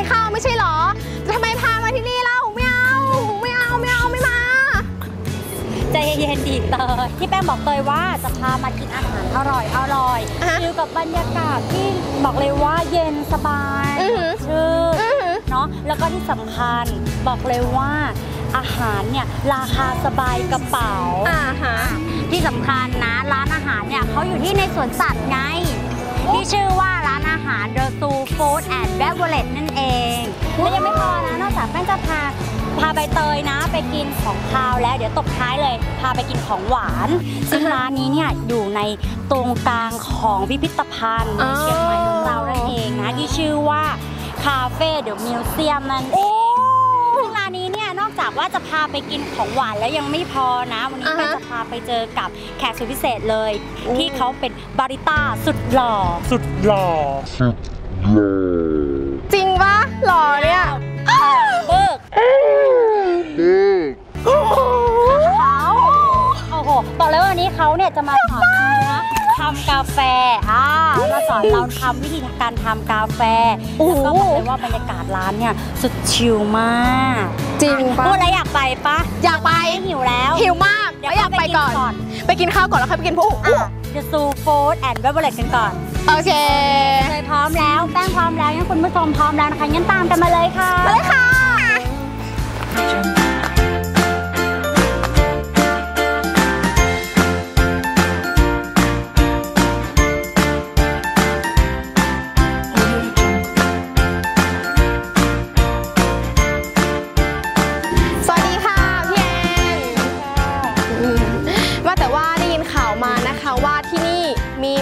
นข้าวไม่ใช่เหรอทำไมพามาที่นี่เล่าไม่เอาไม่เอาไม่เอาไม่มาใจเย็นๆดีเตยที่แป้งบอกเตยว่าจะพามากินอาหารอร่อยอร่อยอะฮะอยู่กับบรรยากาศที่บอกเลยว่าเย็นสบายอือหือชื่นอื้อหือเนาะแล้วก็ที่สำคัญบอกเลยว่าอาหารเนี่ยราคาสบายกระเป๋าอ่าฮะที่สำคัญนะร้านอาหารเนี่ยเขาอยู่ที่ในสวนสัตว์ไง ที่ชื่อว่าร้านอาหาร The Zoo Food and Beverage นั่นเองและยังไม่พอนะ นอกจากแป้งจะพาพาใบเตยนะ ไปกินของคาวแล้ว เดี๋ยวตบท้ายเลย พาไปกินของหวาน ซึ่งร้านนี้เนี่ยอยู่ในตรงกลางของพิพิธภัณฑ์ในเชียงใหม่ของเรานั่นเองนะที่ชื่อว่าคาเฟ่เดอะมิวเซียมนั่นเองซึ่งร้านนี้เนี่ยนอกจากว่าจะพาไปกินของหวานแล้วยังไม่พอนะ วันนี้อ่าก็ฮะจะพาไปเจอกับแขกสุดพิเศษเลย ที่เขาเป็นบาริต้าสุดหล่อ สุดหล่อจริงปะ หล่อเนี่ยเบิกโอ้โหเขาโอ้โหบอกเลยว่าวันนี้เขาเนี่ยจะมาสอนเรานะทำกาแฟอ่ามาสอนเราทำวิธีการทำกาแฟแล้วก็บอกเลยว่าบรรยากาศร้านเนี่ยสุดชิลมากจริงปะพูดแล้วอยากไปปะอยากไปหิวแล้วหิวมากเดี๋ยวแล้วอยากไปก่อนก่อน ไปกินข้าวก่อนแล้วค่อยไปกินพวก อะ The Zoo Food and Beverage กันก่อน โอเคเลยพร้อมแล้วแป้งพร้อมแล้วงั้นคุณผู้ชมพร้อมแล้วนะคะงั้นตามกันมาเลยค่ะ มาเลยค่ะ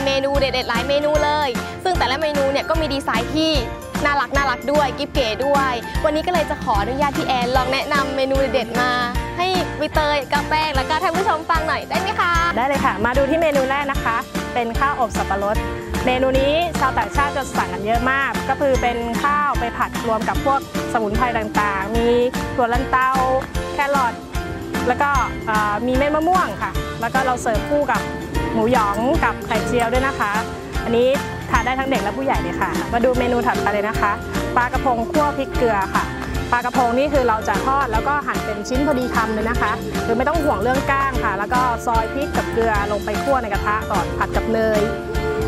เมนูเด็ดๆหลายเมนูเลย ซึ่งแต่ละเมนูเนี่ยก็มีดีไซน์ที่น่ารักน่ารักด้วยกิฟเก๋ด้วย วันนี้ก็เลยจะขออนุญาตพี่แอนลองแนะนำเมนูเด็ดๆมา ให้ใบเตยกับแป้งแล้วก็ท่านผู้ชมฟังหน่อยได้ไหมคะได้เลยค่ะ มาดูที่เมนูแรกนะคะ เป็นข้าวอบสับปะรด เมนูนี้ชาวต่างชาติจะสั่งกันเยอะมาก ก็คือเป็นข้าวไปผัดรวมกับพวกสมุนไพรต่างๆ มีถั่วลันเตาแครอทแล้วก็มีเม็ดมะม่วงค่ะ แล้วก็เราเสิร์ฟคู่กับ หมูหยองกับไข่เจียวด้วยนะคะ อันนี้ทานได้ทั้งเด็กและผู้ใหญ่เลยค่ะ มาดูเมนูถัดไปเลยนะคะ ปลากระพงคั่วพริกเกลือค่ะ ปลากระพงนี่คือเราจะทอดแล้วก็หั่นเป็นชิ้นพอดีคำเลยนะคะคือไม่ต้องห่วงเรื่องก้างค่ะ แล้วก็ซอยพริกกับเกลือลงไปคั่วในกระทะก่อนผัดกับเนย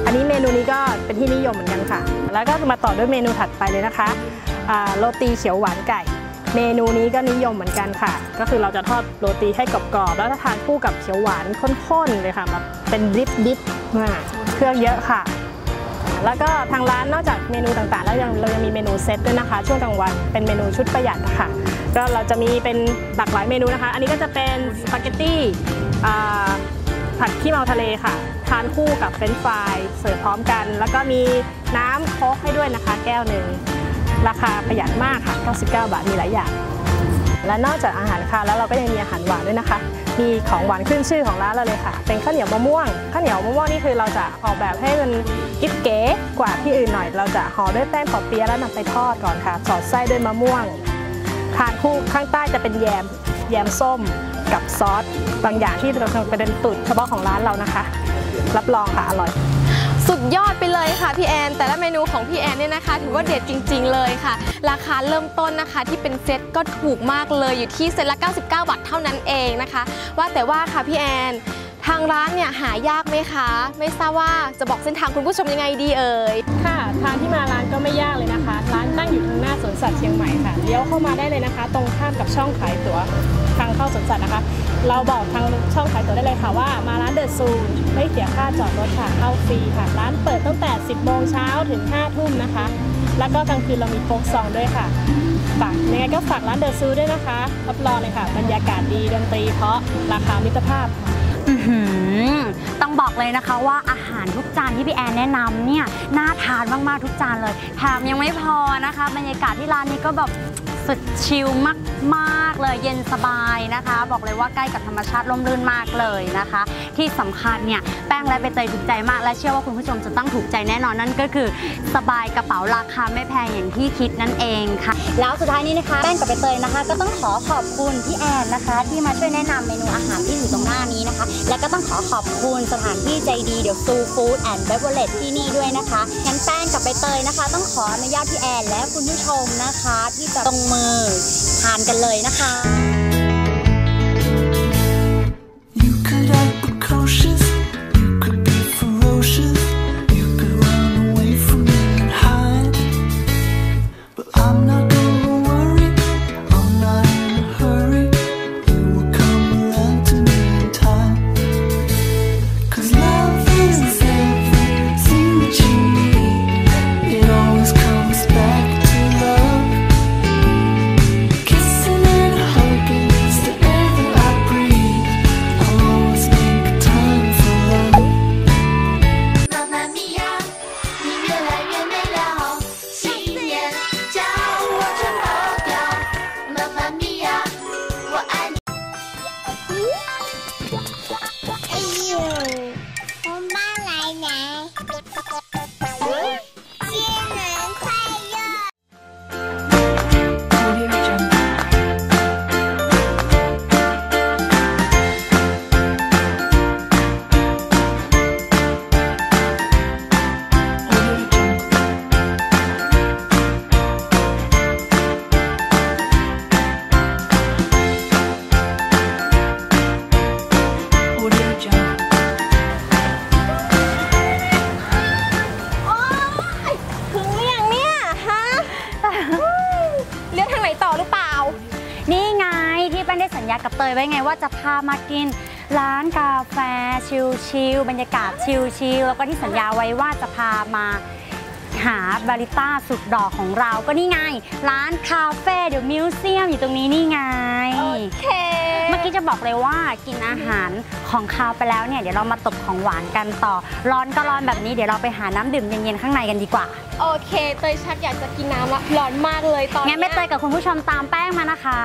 อันนี้เมนูนี้ก็เป็นที่นิยมเหมือนกันค่ะ แล้วก็มาต่อด้วยเมนูถัดไปเลยนะคะโรตีเขียวหวานไก่ เมนูนี้ก็นิยมเหมือนกันค่ะ ก็คือเราจะทอดโรตีให้กรอบๆ แล้วถ้าทานคู่กับเขียวหวานข้นๆเลยค่ะแบบเป็นดิบดิบๆอ่าเครื่องเยอะค่ะ แล้วก็ทางร้านนอกจากเมนูต่างๆ แล้วยังเรายังมีเมนูเซตด้วยนะคะ ช่วงกลางวันเป็นเมนูชุดประหยัดค่ะ ก็เราจะมีเป็นหลากหลายเมนูนะคะ อันนี้ก็จะเป็นสปาเกตตี้ผัดขี้เมาทะเลค่ะ ทานคู่กับเฟรนช์ฟรายเสิร์ฟพร้อมกัน แล้วก็มีน้ำโค้กให้ด้วยนะคะ แก้วหนึ่ง ราคาประหยัดมากค่ะ 99 บาทมีหลายอย่าง และนอกจากอาหารคาวแล้วเราก็ยังมีอาหารหวานด้วยนะคะ มีของหวานขึ้นชื่อของร้านเราเลยค่ะ เป็นข้าวเหนียวมะม่วง ข้าวเหนียวมะม่วงนี่คือเราจะออกแบบให้มันกิ๊บเก๋กว่าที่อื่นหน่อย เราจะห่อด้วยแป้งปอเปี๊ยะแล้วนำไปทอดก่อนค่ะ สอดไส้ด้วยมะม่วง ทานคู่ข้างใต้จะเป็นแยม แยมส้มกับซอสบางอย่างที่เราทำเป็นตุดเฉพาะของร้านเรานะคะ รับรองค่ะอร่อย สุดยอดไปเลยค่ะพี่แอน แต่ละเมนูของพี่แอนเนี่ยนะคะ ถือว่าเด็ดจริง ๆ เลยค่ะ ราคาเริ่มต้นนะคะที่เป็นเซตก็ถูกมากเลยอยู่ที่เซตละ 99 บาทเท่านั้นเองนะคะ ว่าแต่ว่าค่ะพี่แอนทางร้านเนี่ยหายากไหมคะ ไม่ทราบว่าจะบอกเส้นทางคุณผู้ชมยังไงดีเอ่ยค่ะ ทางที่มาร้านก็ไม่ยากเลยนะคะ ร้านตั้งอยู่ทางหน้าสวนสัตว์เชียงใหม่ค่ะเลี้ยวเข้ามาได้เลยนะคะ ตรงข้ามกับช่องขายตั๋วทางเข้าสวนสัตว์นะคะ เราบอกทางช่องขายตั๋วได้เลยค่ะว่ามาร้านเดอะซูไม่เสียค่าจอดรถค่ะเข้าฟรีค่ะ ร้านเปิดตั้งแต่ 10 โมงเช้าถึง 5 ทุ่มนะคะ แล้วก็กลางคืนเรามีโฟกซองด้วยค่ะฝากยังไงก็ฝากร้านเดอะซูด้วยนะคะรับรองเลยค่ะ บรรยากาศดีดนตรีเพราะราคามิตรภาพค่ะ ต้องบอกเลยนะคะว่าอาหารทุกจานที่พี่แอนแนะนำเนี่ยน่าทานมากๆทุกจานเลยแถมยังไม่พอนะคะ บรรยากาศที่ร้านนี้ก็แบบ สุดชิลมากๆเลยเย็นสบายนะคะ บอกเลยว่าใกล้กับธรรมชาติร่มรื่นมากเลยนะคะ ที่สำคัญเนี่ยแป้งและใบเตยถูกใจมากและเชื่อว่าคุณผู้ชมจะต้องถูกใจแน่นอนนั่นก็คือ สบายกระเป๋าราคาไม่แพงอย่างที่คิดนั่นเองค่ะ แล้วสุดท้ายนี้นะคะแป้งกับใบเตยนะคะ ก็ต้องขอขอบคุณพี่แอนนะคะ ที่มาช่วยแนะนำเมนูอาหารที่อยู่ตรงหน้านี้นะคะ และก็ต้องขอขอบคุณสถานที่ใจดีเดี๋ยวซูฟู้ดแอนด์เบเวอร์เลที่นี่ด้วยนะคะงั้นแป้งกับใบเตยนะคะ ต้องขออนุญาตพี่แอนและคุณผู้ชมนะคะ ที่จะลงมือทานกันเลยนะคะ สัญญากับเตยไว้ไงว่าจะพามากิน ร้านกาแฟชิลๆบรรยากาศชิลๆแล้วก็ที่สัญญาไว้ว่าจะพามาหาบาริสต้าสุดดอกของเราก็นี่ไง ร้านคาเฟ่เดี๋ยวมิวเซียมอยู่ตรงนี้นี่ไง โอเค เมื่อกี้จะบอกเลยว่ากินอาหารของคาวไปแล้วเนี่ย เดี๋ยวเรามาตบของหวานกันต่อ ร้อนก็ร้อนแบบนี้เดี๋ยวเราไปหาน้ำดื่มเย็นๆข้างในกันดีกว่า โอเค เตยชักอยากจะกินน้ำละร้อนมากเลยตอนงั้นเนี้ไม่เตยกับคุณผู้ชมตามแป้งมานะคะ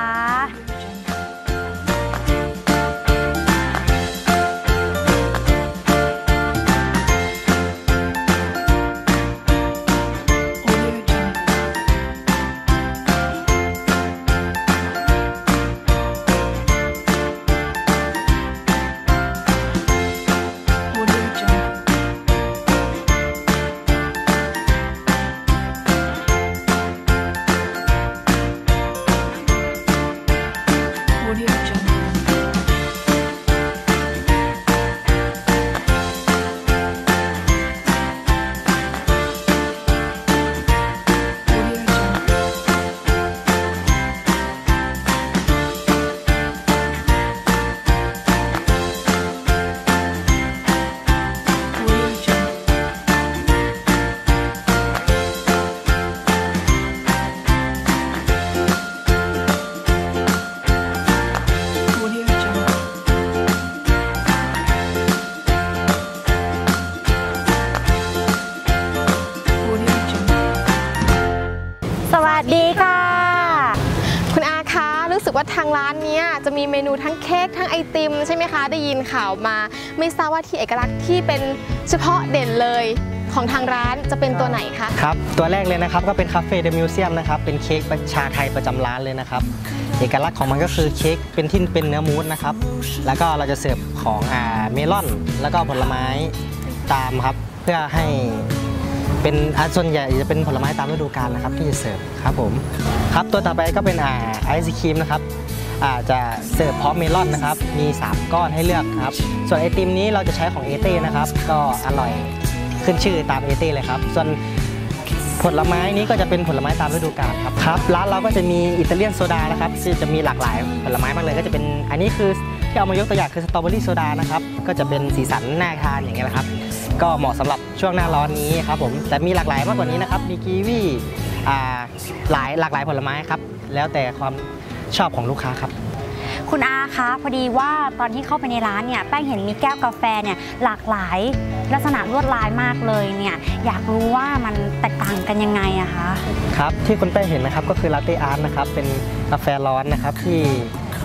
ทั้งเค้กทั้งไอติมใช่ไหมคะได้ยินข่าวมา ไม่ทราบว่าที่เอกลักษณ์ที่เป็นเฉพาะเด่นเลยของทางร้านจะเป็นตัวไหนคะครับ ตัวแรกเลยนะครับก็เป็นคาเฟ่เดอะมิวเซียมนะครับเป็นเค้กชาไทยประจำร้านเลยนะครับเอกลักษณ์ของมันก็คือเค้กเป็นที่เป็นเนื้อมูสนะครับ แล้วก็เราจะเสิร์ฟของอ่าเมลอน แล้วก็ผลไม้ตามครับเพื่อให้เป็นส่วนใหญ่จะเป็นผลไม้ตามฤดูกาลนะครับที่จะเสิร์ฟครับผมครับตัวต่อไปก็เป็นอ่าไอศครีมนะครับ จะเสิร์ฟพร้อมเมลอนนะครับ มี 3 ก้อนให้เลือกครับ ส่วนไอติมนี้เราจะใช้ของเอเต้นะครับ ก็อร่อยขึ้นชื่อตามเอเต้เลยครับ ส่วนผลไม้นี้ก็จะเป็นผลไม้ตามฤดูกาลครับครับ ร้านเราก็จะมีอิตาเลียนโซดานะครับที่จะมีหลากหลายผลไม้มากเลยก็จะเป็น อันนี้คือที่เอามายกตัวอย่างคือสตรอเบอรี่โซดานะครับ ก็จะเป็นสีสันน่าทานอย่างเงี้ยนะครับ ก็เหมาะสำหรับช่วงหน้าร้อนนี้ครับผม แต่มีหลากหลายมากกว่านี้นะครับ มีกีวี่หลายหลากหลายผลไม้ครับ แล้วแต่ความ ชอบของลูกค้าครับ คุณอาคะพอดีว่าตอนที่เข้าไปในร้านเนี่ยแป้งเห็นมีแก้วกาแฟเนี่ยหลากหลายลักษณะลวดลายมากเลยเนี่ยอยากรู้ว่ามันแตกต่างกันยังไงอะคะครับที่คุณแป้งเห็นนะครับก็คือลาเต้อาร์ตนะครับเป็นกาแฟร้อนนะครับที่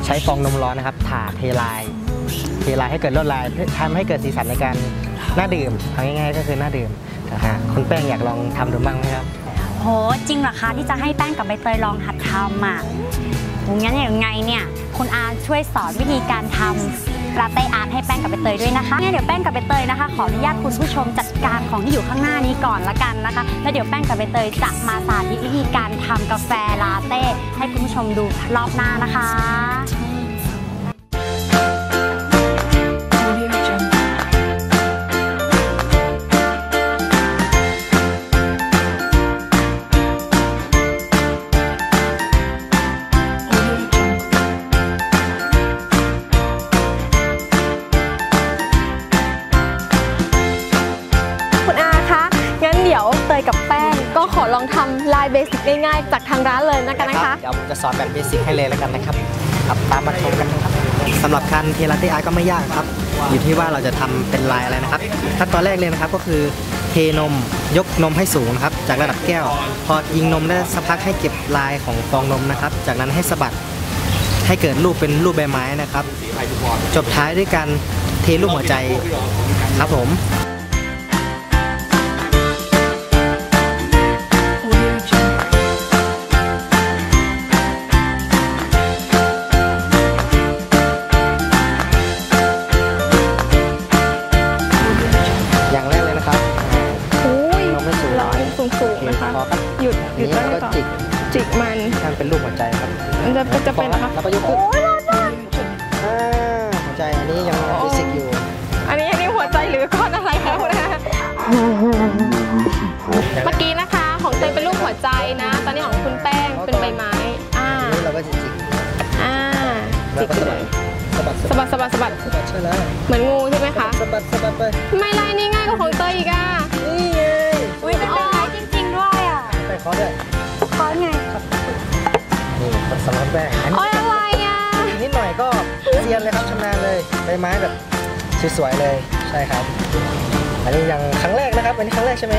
ใช้ฟองนมร้อนนะครับถ่าเทลายเทลายให้เกิดลวดลายเพื่อทำให้เกิดสีสันในการน่าดื่มเอาง่ายๆก็คือน่าดื่มนะฮะคุณแป้งอยากลองทำดูบ้างไหมครับโหจริงเหรอคะที่จะให้แป้งกับใบเตยลองหัดทำอะ งั้นอย่างไงเนี่ยคุณอาช่วยสอนวิธีการทำลาเต้อาร์ตให้แป้งกับใบเตยด้วยนะคะงั้นเดี๋ยวแป้งกับใบเตยนะคะ ขออนุญาตคุณผู้ชมจัดการของที่อยู่ข้างหน้านี้ก่อนละกันนะคะ แล้วเดี๋ยวแป้งกับใบเตยจะมาสาธิตวิธีการทำกาแฟลาเต้ให้คุณผู้ชมดูรอบหน้านะคะางร้านเลยนะกันนะคะเดี๋ยวผมจะสอนแบบเบสิกให้เลยแล้วกันนะครับครับตามมาชมกันครับสำหรับการเทลาเต้อาร์ก็ไม่ยากครับ อยู่ที่ว่าเราจะทำเป็นลายอะไรนะครับขั้นตอนแรกเลยนะครับก็คือเทนมยกนมให้สูงนะครับจากระดับแก้ว พอยิงนมได้สักพักให้เก็บลายของฟองนมนะครับ จากนั้นให้สะบัดให้เกิดรูปเป็นรูปใบไม้นะครับ จบท้ายด้วยการเทรูปหัวใจครับผม หยุดหยุดทีได้นี้ไหมเราก็ก่อนจิกจิกมันทำเป็นรูปหัวใจครับมันจะจะเป็นพอนะคะแล้วก็ยกขึ้นโอ้ยร้อนมากอ่าหัวใจอันนี้ยังเบสิกอยู่ อันนี้อันนี้หัวใจหรือก้อนอะไรคะคุณอาเมื่อกี้นะคะ ของเตยเป็นรูปหัวใจนะ ตอนนี้ของคุณแป้งเป็นใบไม้อ่าอันนี้เราก็จะจิกอ่าแล้จิวกก็ไปสะเลบัดยสะบัดสะบัดสะบัดสะบัดสะบัดใช่แล้วเหมือนงูใช่ไหมคะสะบัดสะบัดไปไม่ไรนี่ง่ายกว่าของเตยอีกอะ อะไปคอด้วยคอนไงนี่คนสำรับแป้งอันโอ้นี้ยอะไรอะนิดหน่อยก็เซียนเลยครับชำนาญเลยใบไม้แบบสวยๆเลยใช่ครับ อันนี้ยังครั้งแรกนะครับอันนี้ครั้งแรกใช่ไหม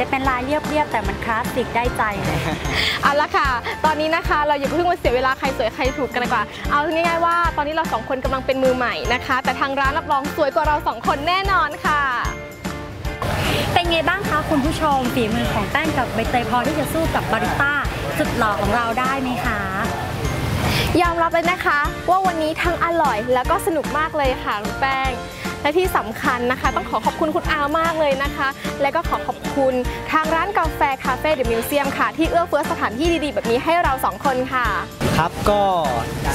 จะเป็นลายเรียบๆแต่มันคลาสสิกได้ใจเลย เอาละค่ะ ตอนนี้นะคะเราอย่าเพิ่งมาเสียเวลาใครสวยใครถูกกันดีกว่า เอาง่ายๆว่าตอนนี้เราสองคนกำลังเป็นมือใหม่นะคะ แต่ทางร้านรับรองสวยกว่าเราสองคนแน่นอนค่ะ เป็นไงบ้างคะคุณผู้ชมฝีมือของแป้งกับใบเตยพอที่จะสู้กับบาริสต้าสุดหล่อของเราได้ไหมคะยอมรับเลยนะคะ ว่าวันนี้ทั้งอร่อยแล้วก็สนุกมากเลยค่ะคุณแป้ง และที่สำคัญนะคะ ต้องขอขอบคุณคุณอามากเลยนะคะ และก็ขอขอบคุณทางร้านกาแฟคาเฟ่เดอะมิวเซียมค่ะ ที่เอื้อเฟื้อสถานที่ดีๆ แบบนี้ให้เราสองคนค่ะ ครับก็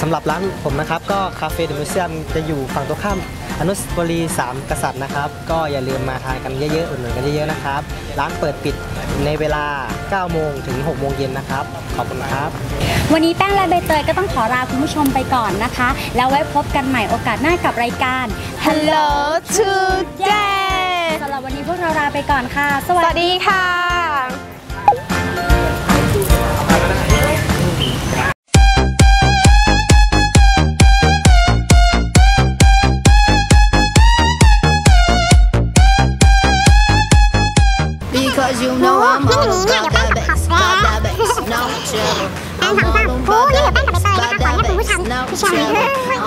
สำหรับร้านผมนะครับ ก็คาเฟ่เดอะมิวเซียมจะอยู่ฝั่งตรงข้ามอนุสาวรีย์สามกษัตริย์นะครับ ก็อย่าลืมมาทานกันเยอะๆ อุดหนุนกันเยอะๆนะครับ ร้านเปิดปิดในเวลา 9 โมงถึง 6 โมงเย็นนะครับ ขอบคุณครับ วันนี้แป้งและใบเตยก็ต้องขอลาคุณผู้ชมไปก่อนนะคะ แล้วไว้พบกันใหม่โอกาสหน้ากับรายการ Hello today สำหรับวันนี้พวกเราลาไปก่อนค่ะสสวัสวัสดีดีค่ะ 下来。